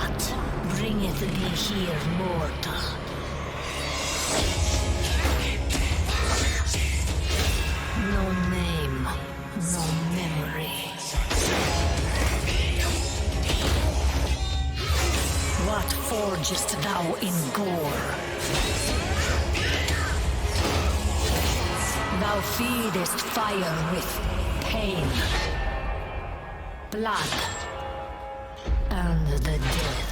What bringeth thee here, mortal? No name, no memory. What forgest thou in gore? Thou feedest fire with pain, blood, Round the dead.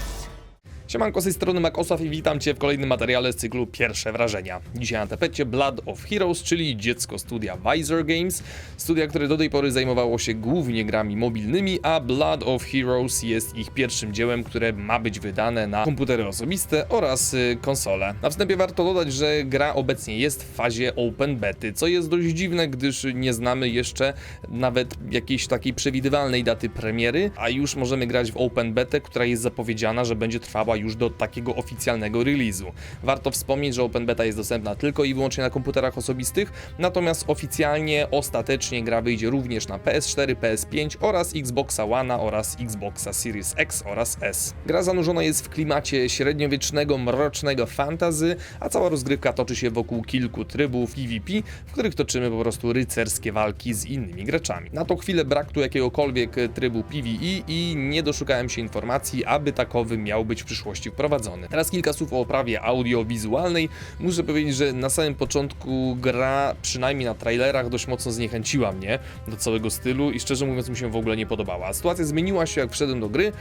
Siemanko, z tej strony Makosław i witam Cię w kolejnym materiale z cyklu Pierwsze Wrażenia. Dzisiaj na tapecie Blood of Heroes, czyli dziecko studia Visor Games, studia, które do tej pory zajmowało się głównie grami mobilnymi, a Blood of Heroes jest ich pierwszym dziełem, które ma być wydane na komputery osobiste oraz y, konsole. Na wstępie warto dodać, że gra obecnie jest w fazie open bety, co jest dość dziwne, gdyż nie znamy jeszcze nawet jakiejś takiej przewidywalnej daty premiery, a już możemy grać w open betę, która jest zapowiedziana, że będzie trwała już do takiego oficjalnego release'u. Warto wspomnieć, że Open Beta jest dostępna tylko i wyłącznie na komputerach osobistych, natomiast oficjalnie, ostatecznie gra wyjdzie również na PS4, PS5 oraz Xboxa One oraz Xboxa Series X oraz S. Gra zanurzona jest w klimacie średniowiecznego, mrocznego fantasy, a cała rozgrywka toczy się wokół kilku trybów PvP, w których toczymy po prostu rycerskie walki z innymi graczami. Na tą chwilę brak tu jakiegokolwiek trybu PvE i nie doszukałem się informacji, aby takowy miał być w przyszłości wprowadzony. Teraz kilka słów o oprawie audio-wizualnej. Muszę powiedzieć, że na samym początku gra, przynajmniej na trailerach, dość mocno zniechęciła mnie do całego stylu i szczerze mówiąc mi się w ogóle nie podobała. Sytuacja zmieniła się jak wszedłem do gry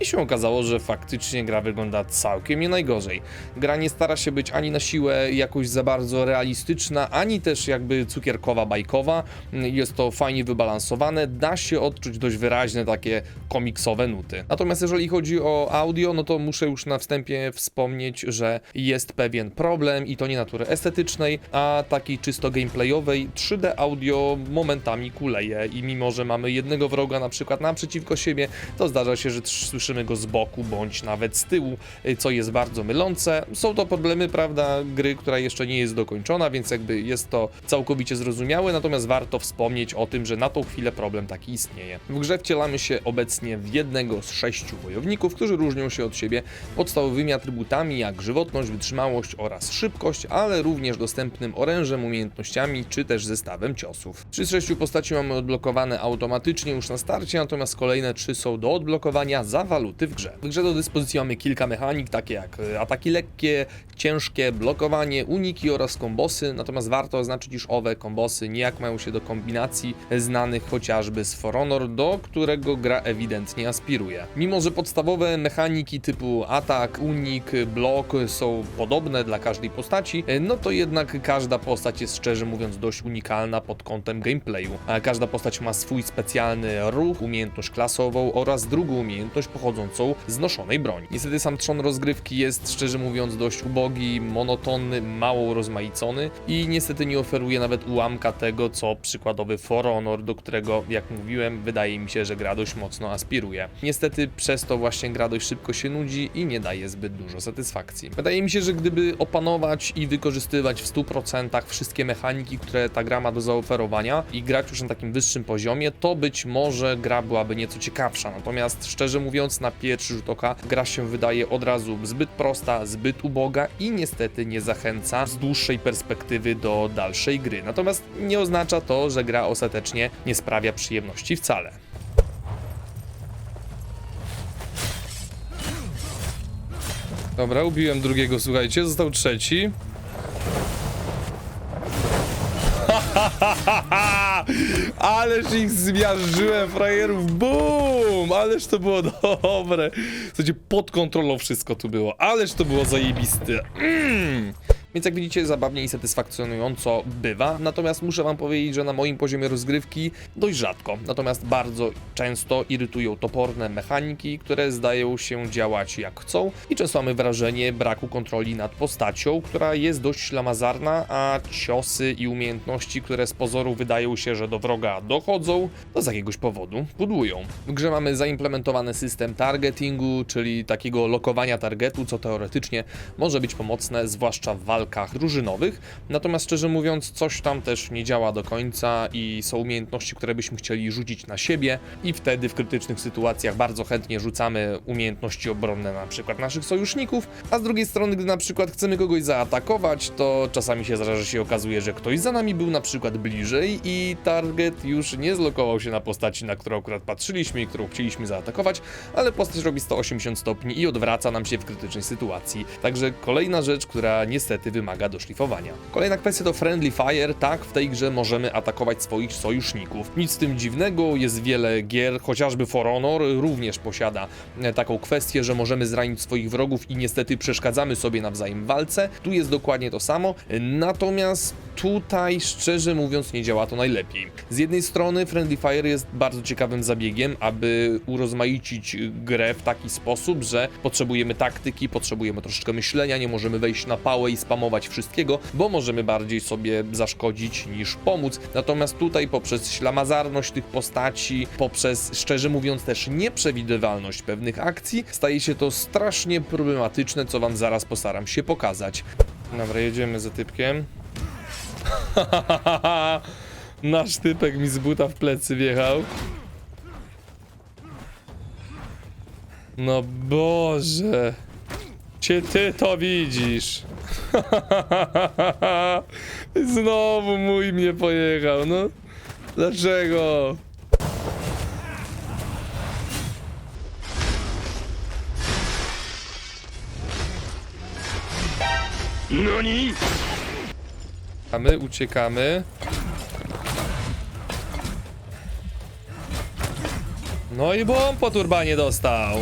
i się okazało, że faktycznie gra wygląda całkiem nie najgorzej. Gra nie stara się być ani na siłę jakoś za bardzo realistyczna, ani też jakby cukierkowa, bajkowa. Jest to fajnie wybalansowane, da się odczuć dość wyraźne takie komiksowe nuty. Natomiast jeżeli chodzi o audio, no to muszę już na wstępie wspomnieć, że jest pewien problem i to nie natury estetycznej, a takiej czysto gameplayowej. 3D audio momentami kuleje i mimo, że mamy jednego wroga na przykład naprzeciwko siebie, to zdarza się, że słyszymy go z boku bądź nawet z tyłu, y, co jest bardzo mylące. Są to problemy, prawda, gry, która jeszcze nie jest dokończona, więc jakby jest to całkowicie zrozumiałe, natomiast warto wspomnieć o tym, że na tą chwilę problem taki istnieje. W grze wcielamy się obecnie w jednego z sześciu wojowników, którzy różnią się od siebie podstawowymi atrybutami jak żywotność, wytrzymałość oraz szybkość, ale również dostępnym orężem, umiejętnościami czy też zestawem ciosów. Trzy z sześciu postaci mamy odblokowane automatycznie już na starcie, natomiast kolejne trzy są do odblokowania za waluty w grze. W grze do dyspozycji mamy kilka mechanik, takie jak e, ataki lekkie, ciężkie, blokowanie, uniki oraz kombosy, natomiast warto oznaczyć, iż owe kombosy nijak mają się do kombinacji znanych chociażby z For Honor, do którego gra ewidentnie aspiruje. Mimo, że podstawowe mechaniki typu atak, unik, blok są podobne dla każdej postaci, no to jednak każda postać jest szczerze mówiąc dość unikalna pod kątem gameplayu. Każda postać ma swój specjalny ruch, umiejętność klasową oraz drugą umiejętność pochodzącą z noszonej broni. Niestety sam trzon rozgrywki jest szczerze mówiąc dość ubogi, monotonny, mało urozmaicony i niestety nie oferuje nawet ułamka tego, co przykładowy For Honor, do którego, jak mówiłem, wydaje mi się, że gra dość mocno aspiruje. Niestety przez to właśnie gra dość szybko się nudzi i nie daje zbyt dużo satysfakcji. Wydaje mi się, że gdyby opanować i wykorzystywać w 100% wszystkie mechaniki, które ta gra ma do zaoferowania i grać już na takim wyższym poziomie, to być może gra byłaby nieco ciekawsza. Natomiast szczerze mówiąc, na pierwszy rzut oka gra się wydaje od razu zbyt prosta, zbyt uboga i niestety nie zachęca z dłuższej perspektywy do dalszej gry. Natomiast nie oznacza to, że gra ostatecznie nie sprawia przyjemności wcale. Dobra, ubiłem drugiego, słuchajcie, został trzeci. Ależ ich zmiażdżyłem, frajerów, bum! Ależ to było dobre. Słuchajcie, pod kontrolą wszystko tu było, ależ to było zajebiste. Mm. Więc jak widzicie, zabawnie i satysfakcjonująco bywa. Natomiast muszę wam powiedzieć, że na moim poziomie rozgrywki dość rzadko. Natomiast bardzo często irytują toporne mechaniki, które zdają się działać jak chcą i często mamy wrażenie braku kontroli nad postacią, która jest dość ślamazarna, a ciosy i umiejętności, które z pozoru wydają się, że do wroga dochodzą, to z jakiegoś powodu pudłują. W grze mamy zaimplementowany system targetingu, czyli takiego lokowania targetu, co teoretycznie może być pomocne, zwłaszcza w walkach walkach drużynowych. Natomiast szczerze mówiąc, coś tam też nie działa do końca i są umiejętności, które byśmy chcieli rzucić na siebie i wtedy w krytycznych sytuacjach bardzo chętnie rzucamy umiejętności obronne na przykład naszych sojuszników, a z drugiej strony, gdy na przykład chcemy kogoś zaatakować, to czasami się zdarza, że się okazuje, że ktoś za nami był na przykład bliżej i target już nie zlokował się na postaci, na którą akurat patrzyliśmy i którą chcieliśmy zaatakować, ale postać robi 180 stopni i odwraca nam się w krytycznej sytuacji. Także kolejna rzecz, która niestety wymaga doszlifowania. Kolejna kwestia to Friendly Fire. Tak, w tej grze możemy atakować swoich sojuszników. Nic z tym dziwnego, jest wiele gier, chociażby For Honor również posiada e, taką kwestię, że możemy zranić swoich wrogów i niestety przeszkadzamy sobie nawzajem w walce. Tu jest dokładnie to samo, natomiast tutaj szczerze mówiąc nie działa to najlepiej. Z jednej strony Friendly Fire jest bardzo ciekawym zabiegiem, aby urozmaicić grę w taki sposób, że potrzebujemy taktyki, potrzebujemy troszeczkę myślenia, nie możemy wejść na pałę i spamować wszystkiego, bo możemy bardziej sobie zaszkodzić niż pomóc. Natomiast tutaj poprzez ślamazarność tych postaci, poprzez szczerze mówiąc też nieprzewidywalność pewnych akcji, staje się to strasznie problematyczne, co wam zaraz postaram się pokazać. Dobra, jedziemy za typkiem. Nasz typek mi z buta w plecy wjechał. No Boże. Czy ty to widzisz? Znowu mój mnie pojechał, no. Dlaczego? Uciekamy, uciekamy. No i bomb po turbanie dostał.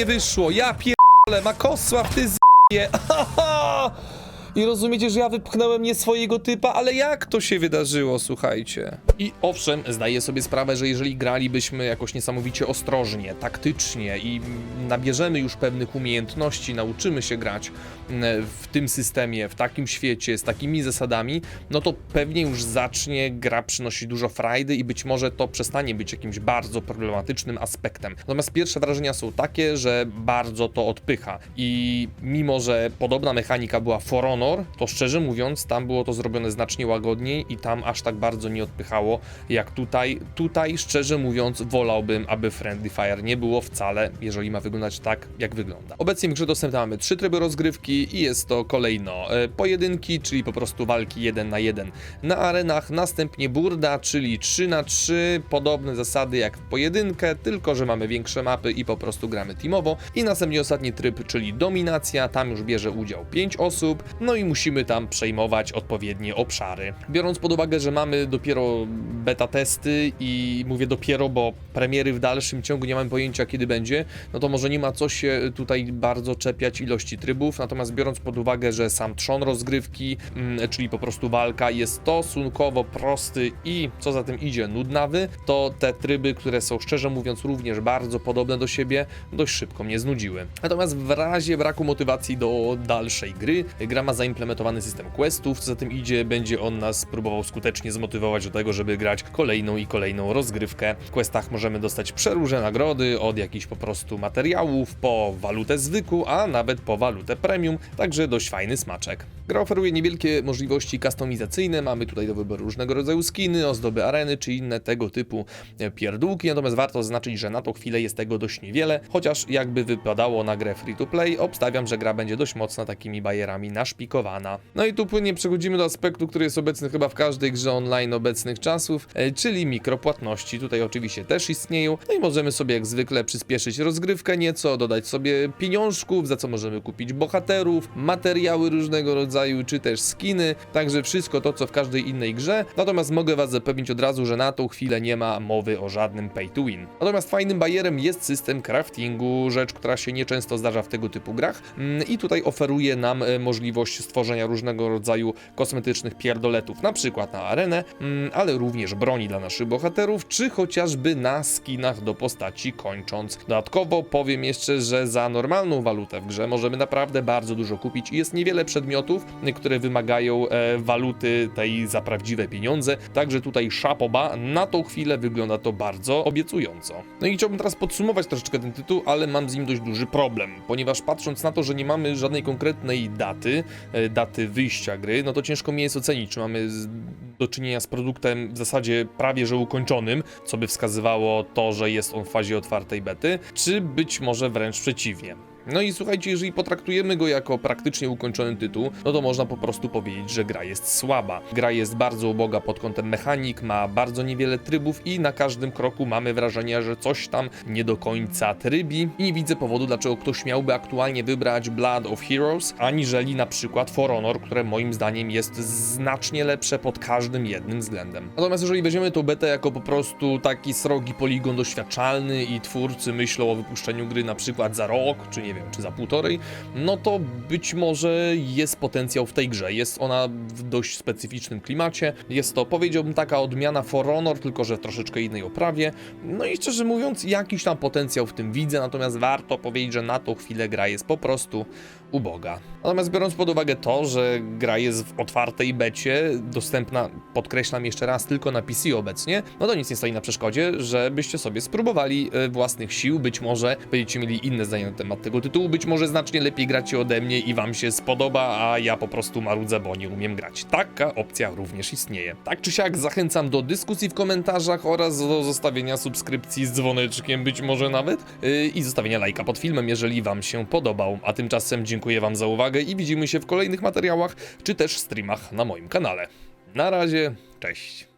Nie wyszło, ja pierdolę, Makosław, ty z***je. I rozumiecie, że ja wypchnąłem nie swojego typa, ale jak to się wydarzyło, słuchajcie? I owszem, zdaję sobie sprawę, że jeżeli gralibyśmy jakoś niesamowicie ostrożnie, taktycznie i nabierzemy już pewnych umiejętności, nauczymy się grać mm, w tym systemie, w takim świecie, z takimi zasadami, no to pewnie już zacznie gra przynosić dużo frajdy i być może to przestanie być jakimś bardzo problematycznym aspektem. Natomiast pierwsze wrażenia są takie, że bardzo to odpycha i mimo, że podobna mechanika była For Honor, to szczerze mówiąc, tam było to zrobione znacznie łagodniej i tam aż tak bardzo nie odpychało jak tutaj. Tutaj, szczerze mówiąc, wolałbym, aby Friendly Fire nie było wcale, jeżeli ma wyglądać tak, jak wygląda. Obecnie w grze dostępne mamy trzy tryby rozgrywki i jest to kolejno e, pojedynki, czyli po prostu walki 1 na 1 na arenach, następnie burda, czyli 3 na 3 podobne zasady jak w pojedynkę, tylko że mamy większe mapy i po prostu gramy teamowo i następnie ostatni tryb, czyli dominacja, tam już bierze udział 5 osób, no i musimy tam przejmować odpowiednie obszary. Biorąc pod uwagę, że mamy dopiero beta testy i mówię dopiero, bo premiery w dalszym ciągu nie mamy pojęcia kiedy będzie, no to może nie ma co się tutaj bardzo czepiać ilości trybów, natomiast biorąc pod uwagę, że sam trzon rozgrywki, mm, czyli po prostu walka jest stosunkowo prosty i co za tym idzie nudnawy, to te tryby, które są szczerze mówiąc również bardzo podobne do siebie, dość szybko mnie znudziły. Natomiast w razie braku motywacji do dalszej gry, gra ma zaimplementowany system questów, co za tym idzie, będzie on nas próbował skutecznie zmotywować do tego, żeby grać kolejną i kolejną rozgrywkę. W questach możemy dostać przeróżne nagrody, od jakichś po prostu materiałów, po walutę zwykłą, a nawet po walutę premium, także dość fajny smaczek. Gra oferuje niewielkie możliwości kustomizacyjne, mamy tutaj do wyboru różnego rodzaju skiny, ozdoby areny czy inne tego typu e, pierdółki, natomiast warto zaznaczyć, że na tą chwilę jest tego dość niewiele, chociaż jakby wypadało na grę free to play, obstawiam, że gra będzie dość mocno takimi bajerami naszpikowana. No i tu płynnie przechodzimy do aspektu, który jest obecny chyba w każdej grze online obecnych czasów, e, czyli mikropłatności. Tutaj oczywiście też istnieją, no i możemy sobie jak zwykle przyspieszyć rozgrywkę nieco, dodać sobie pieniążków, za co możemy kupić bohaterów, materiały różnego rodzaju, czy też skiny, także wszystko to, co w każdej innej grze. Natomiast mogę Was zapewnić od razu, że na tą chwilę nie ma mowy o żadnym pay to win. Natomiast fajnym bajerem jest system craftingu, rzecz, która się nieczęsto zdarza w tego typu grach mm, i tutaj oferuje nam e, stworzenia różnego rodzaju kosmetycznych pierdoletów, na przykład na arenę, mm, ale również broni dla naszych bohaterów, czy chociażby na skinach do postaci kończąc. Dodatkowo powiem jeszcze, że za normalną walutę w grze możemy naprawdę bardzo dużo kupić i jest niewiele przedmiotów, które wymagają e, waluty tej za prawdziwe pieniądze, także tutaj szapoba, na tą chwilę wygląda to bardzo obiecująco. No i chciałbym teraz podsumować troszeczkę ten tytuł, ale mam z nim dość duży problem, ponieważ patrząc na to, że nie mamy żadnej konkretnej daty, daty wyjścia gry, no to ciężko mi jest ocenić, czy mamy do czynienia z produktem w zasadzie prawie że ukończonym, co by wskazywało to, że jest on w fazie otwartej bety, czy być może wręcz przeciwnie. No i słuchajcie, jeżeli potraktujemy go jako praktycznie ukończony tytuł, no to można po prostu powiedzieć, że gra jest słaba. Gra jest bardzo uboga pod kątem mechanik, ma bardzo niewiele trybów i na każdym kroku mamy wrażenie, że coś tam nie do końca trybi i nie widzę powodu, dlaczego ktoś miałby aktualnie wybrać Blood of Heroes, aniżeli na przykład For Honor, które moim zdaniem jest znacznie lepsze pod każdym jednym względem. Natomiast jeżeli weźmiemy tą betę jako po prostu taki srogi poligon doświadczalny i twórcy myślą o wypuszczeniu gry na przykład za rok, czy nie wiem, czy za półtorej, no to być może jest potencjał w tej grze. Jest ona w dość specyficznym klimacie. Jest to, powiedziałbym, taka odmiana For Honor, tylko że w troszeczkę innej oprawie. No i szczerze mówiąc, jakiś tam potencjał w tym widzę, natomiast warto powiedzieć, że na tą chwilę gra jest po prostu uboga. Natomiast biorąc pod uwagę to, że gra jest w otwartej becie, dostępna, podkreślam jeszcze raz, tylko na PC obecnie, no to nic nie stoi na przeszkodzie, żebyście sobie spróbowali e, własnych sił, być może będziecie mieli inne zdanie na temat tego tytułu, być może znacznie lepiej gracie ode mnie i wam się spodoba, a ja po prostu marudzę, bo nie umiem grać. Taka opcja również istnieje. Tak czy siak zachęcam do dyskusji w komentarzach oraz do zostawienia subskrypcji z dzwoneczkiem, być może nawet, yy, i zostawienia lajka pod filmem, jeżeli wam się podobał. A tymczasem dziękuję wam za uwagę i widzimy się w kolejnych materiałach, czy też streamach na moim kanale. Na razie, cześć.